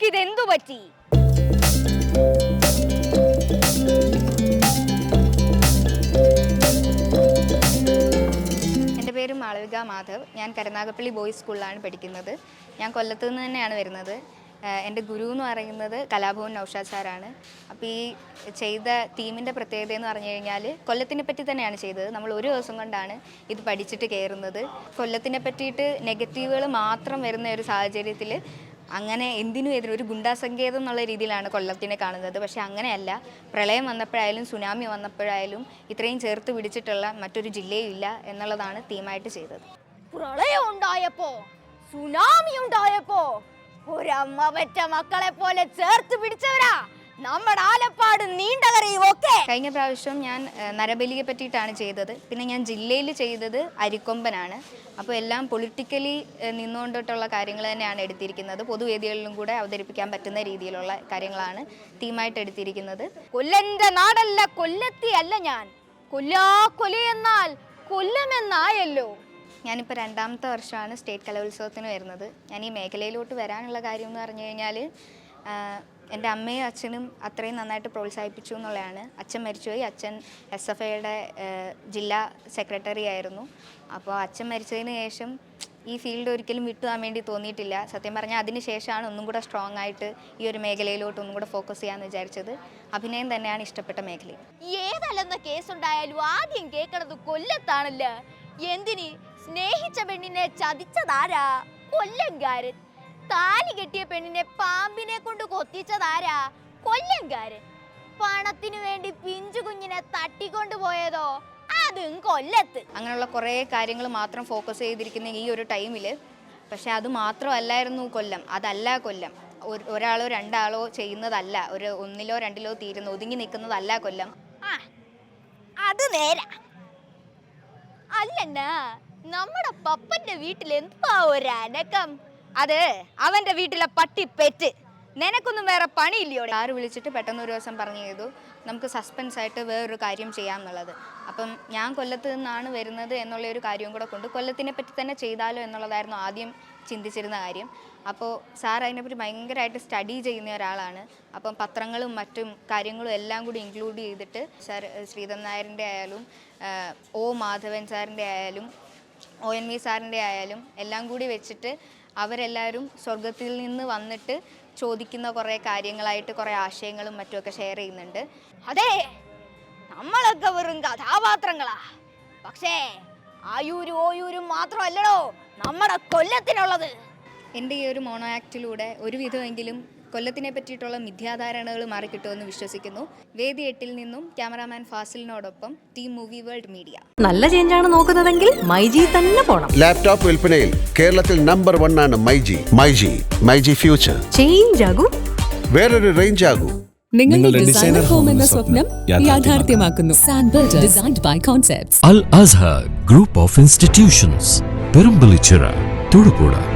നിനക്കിതെന്തു പറ്റി? എന്റെ പേര് മാളവിക മാധവ്. ഞാൻ കരുനാഗപ്പള്ളി ബോയ്സ് സ്കൂളിലാണ് പഠിക്കുന്നത്. ഞാൻ കൊല്ലത്തു നിന്ന് തന്നെയാണ് വരുന്നത്. എന്റെ ഗുരു എന്ന് പറയുന്നത് കലാഭവൻ നൗഷാദ് സാറാണ്. അപ്പോൾ ഈ ചെയ്ത തീമിന്റെ പ്രത്യേകത എന്ന് പറഞ്ഞു കഴിഞ്ഞാൽ കൊല്ലത്തിനെ പറ്റി തന്നെയാണ് ചെയ്തത്. നമ്മൾ ഒരു ദിവസം കൊണ്ടാണ് ഇത് പഠിച്ചിട്ട് കയറുന്നത്. കൊല്ലത്തിനെ പറ്റിയിട്ട് നെഗറ്റീവുകൾ മാത്രം വരുന്ന ഒരു സാഹചര്യത്തിൽ അങ്ങനെ എന്തിനും എതിരും ഒരു ഗുണ്ടാസങ്കേതം എന്നുള്ള രീതിയിലാണ് കൊല്ലത്തിനെ കാണുന്നത്. പക്ഷേ അങ്ങനെയല്ല. പ്രളയം വന്നപ്പോഴായാലും സുനാമി വന്നപ്പോഴായാലും ഇത്രയും ചേർത്ത് പിടിച്ചിട്ടുള്ള മറ്റൊരു ജില്ലയും ഇല്ല എന്നുള്ളതാണ് തീമായിട്ട് ചെയ്തത്. പ്രളയം ഉണ്ടായപ്പോ സുനാമി ഉണ്ടായപ്പോ ഒരമ്മ പറ്റ മക്കളെ പോലെ ചേർത്ത് പിടിച്ചവരാ. നമ്മുടെ ആലപ്പാട് നീണ്ടകരയും ഒക്കെ. കഴിഞ്ഞ പ്രാവശ്യം ഞാൻ നരബലിയെ പറ്റിയിട്ടാണ് ചെയ്തത്. പിന്നെ ഞാൻ ജില്ലയിൽ ചെയ്തത് അരിക്കൊമ്പനാണ്. അപ്പോൾ എല്ലാം പൊളിറ്റിക്കലി നിന്നുകൊണ്ടിട്ടുള്ള കാര്യങ്ങൾ തന്നെയാണ് എടുത്തിരിക്കുന്നത്. പൊതുവേദികളിലും കൂടെ അവതരിപ്പിക്കാൻ പറ്റുന്ന രീതിയിലുള്ള കാര്യങ്ങളാണ് തീമായിട്ട് എടുത്തിരിക്കുന്നത്. കൊല്ലന്റെ നാടല്ല കൊല്ലത്തി അല്ല ഞാൻ. കൊല്ലാ കൊലയെന്നാൽ കൊല്ലമെന്നായല്ലോ. ഞാനിപ്പോൾ രണ്ടാമത്തെ വർഷമാണ് സ്റ്റേറ്റ് കലോത്സവത്തിന് വരുന്നത്. ഞാൻ ഈ മേഖലയിലോട്ട് വരാനുള്ള കാര്യം എന്ന് പറഞ്ഞു കഴിഞ്ഞാൽ എന്റെ അമ്മയും അച്ഛനും അത്രയും നന്നായിട്ട് പ്രോത്സാഹിപ്പിച്ചു എന്നുള്ളതാണ്. അച്ഛൻ മരിച്ചുപോയി. അച്ഛൻ എസ് എഫ് ഐയുടെ ജില്ലാ സെക്രട്ടറി ആയിരുന്നു. അപ്പോൾ അച്ഛൻ മരിച്ചതിന് ശേഷം ഈ ഫീൽഡ് ഒരിക്കലും വിട്ടുപോകാൻ വേണ്ടി തോന്നിയിട്ടില്ല. സത്യം പറഞ്ഞാൽ അതിന് ശേഷമാണ് ഒന്നും കൂടെ സ്ട്രോങ് ആയിട്ട് ഈ ഒരു മേഖലയിലോട്ട് ഒന്നും കൂടെ ഫോക്കസ് ചെയ്യാമെന്ന് വിചാരിച്ചത്. അഭിനയം തന്നെയാണ് ഇഷ്ടപ്പെട്ട മേഖല ഏതല്ലെന്ന കേസുണ്ടായാലും ആദ്യം കേൾക്കണത് കൊല്ലത്താണല്ല? എന്തിന്? സ്നേഹിച്ച പെണ്ണിനെ ചതിച്ചതാരാ? കൊല്ലംകാരൻ. താലി കെട്ടിയ പെണ്ണിനെ പാമ്പിനെ കൊണ്ട് കൊത്തിച്ചതാരാ കൊല്ലംകാരൻ. പണത്തിനു വേണ്ടി പിഞ്ചു കുഞ്ഞിനെ തട്ടിക്കൊണ്ടു പോയതോ? അതും കൊല്ലത്ത്. അങ്ങനെയുള്ള കുറേ കാര്യങ്ങൾ മാത്രം ഫോക്കസ് ചെയ്തിരിക്കുന്ന ഈ ഒരു ടൈമിൽ പക്ഷെ അത് മാത്രമല്ലായിരുന്നു കൊല്ലം. അതല്ല കൊല്ലം. ഒരാളോ രണ്ടാളോ ചെയ്യുന്നതല്ല. ഒരു ഒന്നിലോ രണ്ടിലോ തീരുന്ന ഒതുങ്ങി നിൽക്കുന്നതല്ല കൊല്ലം. ആ അത് നേരാ. അല്ലണ്ണ നമ്മുടെ പപ്പന്റെ വീട്ടിൽ എന്തുവാ ഒരനക്കം? അനക്കം അത് അവന്റെ വീട്ടിലെ പട്ടി പെറ്റ് നിനക്കൊന്നും വേറെ പണിയില്ലയോ ആര് വിളിച്ചിട്ട് പെട്ടെന്ന് ഒരു ദിവസം പറഞ്ഞു ചെയ്തു നമുക്ക് സസ്പെൻസ് ആയിട്ട് വേറൊരു കാര്യം ചെയ്യാമെന്നുള്ളത് അപ്പം ഞാൻ കൊല്ലത്ത് നിന്നാണ് വരുന്നത് എന്നുള്ള ഒരു കാര്യവും കൂടെ കൊണ്ട് കൊല്ലത്തിനെ പറ്റി തന്നെ ചെയ്താലോ എന്നുള്ളതായിരുന്നു ആദ്യം ചിന്തിച്ചിരുന്ന കാര്യം. അപ്പോൾ സാർ അതിനെപ്പറ്റി ഭയങ്കരമായിട്ട് സ്റ്റഡി ചെയ്യുന്ന ഒരാളാണ്. അപ്പം പത്രങ്ങളും മറ്റും കാര്യങ്ങളും എല്ലാം കൂടി ഇൻക്ലൂഡ് ചെയ്തിട്ട് സാർ ശ്രീധൻ നായരിന്റെ ആയാലും ഒ മാധവൻ സാറിന്റെ ആയാലും ഒ എൻ വി സാറിന്റെ ആയാലും എല്ലാം കൂടി വെച്ചിട്ട് അവരെല്ലാവരും സ്വർഗത്തിൽ നിന്ന് വന്നിട്ട് ചോദിക്കുന്ന കുറേ കാര്യങ്ങളായിട്ട് കുറേ ആശയങ്ങളും മറ്റുമൊക്കെ ഷെയർ ചെയ്യുന്നുണ്ട്. അതെ നമ്മളൊക്കെ വെറും കഥാപാത്രങ്ങളാ. പക്ഷേ ആയൂരും ഓയൂരും മാത്രമല്ലടോ നമ്മുടെ കൊല്ലത്തിനുള്ളത്. എന്റെ ഈ ഒരു മോണോ ആക്ടിലൂടെ ഒരുവിധമെങ്കിലും കൊല്ലത്തിനെ പറ്റിയിട്ടുള്ള മിഥ്യാധാരണകൾ മാറിക്കിട്ടുമെന്ന് വിശ്വസിക്കുന്നു. വേദി എട്ടിൽ നിന്നും ക്യാമറാമാൻ ഫാസിലിനോടൊപ്പം ടീം മൂവി വേൾഡ് മീഡിയ. നല്ല ചേഞ്ചാണ് നോക്കുന്നതെങ്കിൽ മൈജി തന്നെ പോണം. ലാപ്ടോപ്പ് വിൽപ്പനയിൽ കേരളത്തിൽ നമ്പർ വൺ ആണ് മൈജി. മൈജി മൈജി ഫ്യൂച്ചർ. ചേഞ്ച് ആകും. വേറൊരു റേഞ്ച് ആകും. നിങ്ങളുടെ ഡിസൈനർ ഹോം എന്ന സ്വപ്നം യാഥാർത്ഥ്യമാക്കുന്നു. Designed by concepts Al Azhar group of institutions Perumbalichira, Tudupura.